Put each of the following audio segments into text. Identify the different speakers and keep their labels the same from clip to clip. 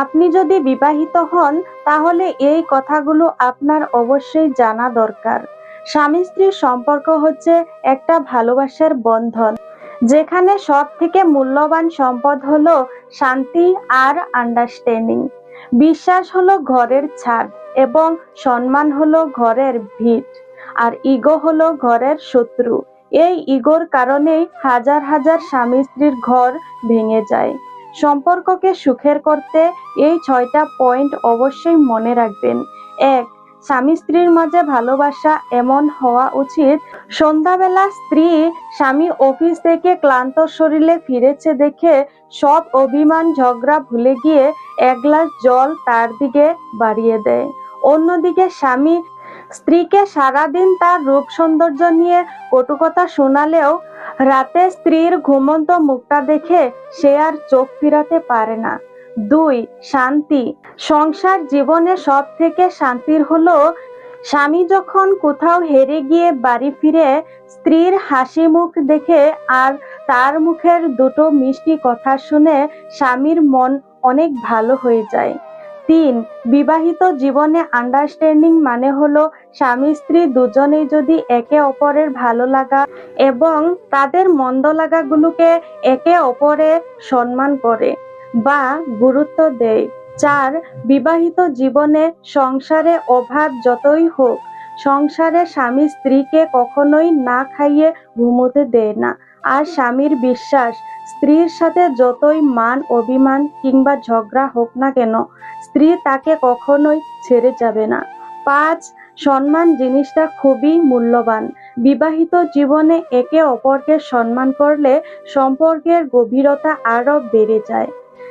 Speaker 1: আপনি যদি বিবাহিত হন, তাহলে এই কথাগুলো আপনার অবশ্যই জানা দরকার। স্বামী স্ত্রীর সম্পর্ক হচ্ছে একটা ভালোবাসার বন্ধন, যেখানে সব থেকে মূল্যবান সম্পদ হলো শান্তি আর আন্ডারস্ট্যান্ডিং বিশ্বাস হলো ঘরের ছাদ এবং সম্মান হলো ঘরের ভিত, আর ইগো হলো ঘরের শত্রু। এই ইগোর কারণেই হাজার হাজার স্বামী স্ত্রীর ঘর ভেঙে যায়। সম্পর্ককে সুখের করতে এই ছয়টা পয়েন্ট অবশ্যই মনে রাখবেন। এক, স্বামী স্ত্রীর মাঝে ভালোবাসা এমন হওয়া উচিত। সন্ধ্যাবেলা স্ত্রী স্বামী অফিস থেকে ক্লান্ত শরীরে ফিরেছে দেখে সব অভিমান ঝগড়া ভুলে গিয়ে এক গ্লাস জল তার দিকে বাড়িয়ে দেয়। অন্যদিকে স্বামী স্ত্রীকে সারাদিন তার রূপ সৌন্দর্য নিয়ে কটুকথা শোনালেও রাতে স্ত্রীর ঘুমন্ত মুখটা দেখে সে আর চোখ ফিরাতে পারে না। দুই, শান্তি। সংসার জীবনে সব থেকে শান্তির হলো, স্বামী যখন কোথাও হেরে গিয়ে বাড়ি ফিরে, স্ত্রীর হাসি মুখ দেখে আর তার মুখের দুটো মিষ্টি কথা শুনে স্বামীর মন অনেক ভালো হয়ে যায়। তিন, বিবাহিত জীবনে আন্ডারস্ট্যান্ডিং মানে হলো স্বামী স্ত্রী দুজনেই যদি একে অপরের ভালো লাগা এবং তাদের মন্দ লাগাগুলোকে একে অপরে সম্মান করে বা গুরুত্ব দেয়। চার, বিবাহিত জীবনে সংসারে অভাব যতই হোক সংসারে স্বামী স্ত্রীকে কখনোই না খাইয়ে ঘুমোতে দেয় না। আর স্বামীর বিশ্বাস, স্ত্রীর সাথে যতই মান, অভিমান কিংবা ঝগড়া হোক না কেন, স্ত্রী তাকে কখনোই ছেড়ে যাবে না। পাঁচ, সম্মান জিনিসটা খুবই মূল্যবান। বিবাহিত জীবনে একে অপরকে সম্মান করলে সম্পর্কের গভীরতা আরও বেড়ে যায়।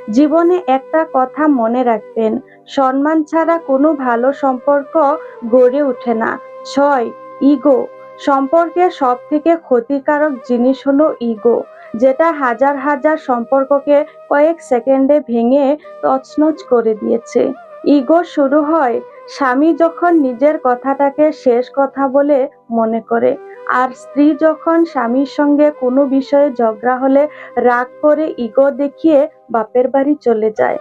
Speaker 1: জীবনে একটা কথা মনে রাখবেন, সম্মান ছাড়া কোনো ভালো সম্পর্ক গড়ে ওঠে না। ছয়, ইগো। সম্পর্কে সব থেকে ক্ষতিকারক জিনিস হলো ইগো, যেটা হাজার হাজার সম্পর্ককে কয়েক সেকেন্ডে ভেঙে তছনছ করে দিয়েছে। ইগো শুরু হয় স্বামী যখন নিজের কথাটাকে শেষ কথা বলে মনে করে। আর স্ত্রী যখন স্বামীর সঙ্গে কোনো বিষয়ে ঝগড়া হলে রাগ করে ইগো দেখিয়ে বাপের বাড়ি চলে যায়।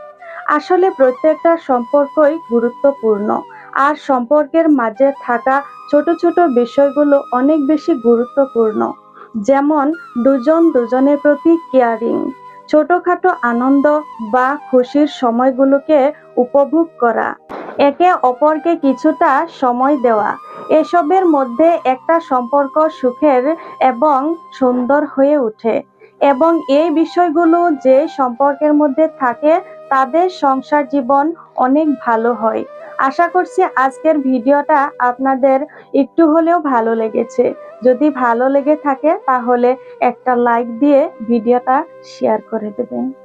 Speaker 1: আসলে প্রত্যেকটা সম্পর্কই গুরুত্বপূর্ণ। আর সম্পর্কের মাঝে থাকা ছোট ছোট বিষয়গুলো অনেক বেশি গুরুত্বপূর্ণ। যেমন দুজন দুজনের প্রতি কেয়ারিং ছোটখাটো আনন্দ বা খুশির সময়গুলোকে উপভোগ করা। একে অপরকে কিছুটা সময় দেওয়া। এসবের মধ্যে একটা সম্পর্ক সুখের এবং সুন্দর হয়ে ওঠে। এবং এই বিষয়গুলো যে সম্পর্কের মধ্যে থাকে, তাদের সংসার জীবন অনেক ভালো হয়। আশা করছি আজকের ভিডিওটা আপনাদের একটু হলেও ভালো লেগেছে। যদি ভালো লেগে থাকে, তাহলে একটা লাইক দিয়ে ভিডিওটা শেয়ার করে দেবেন।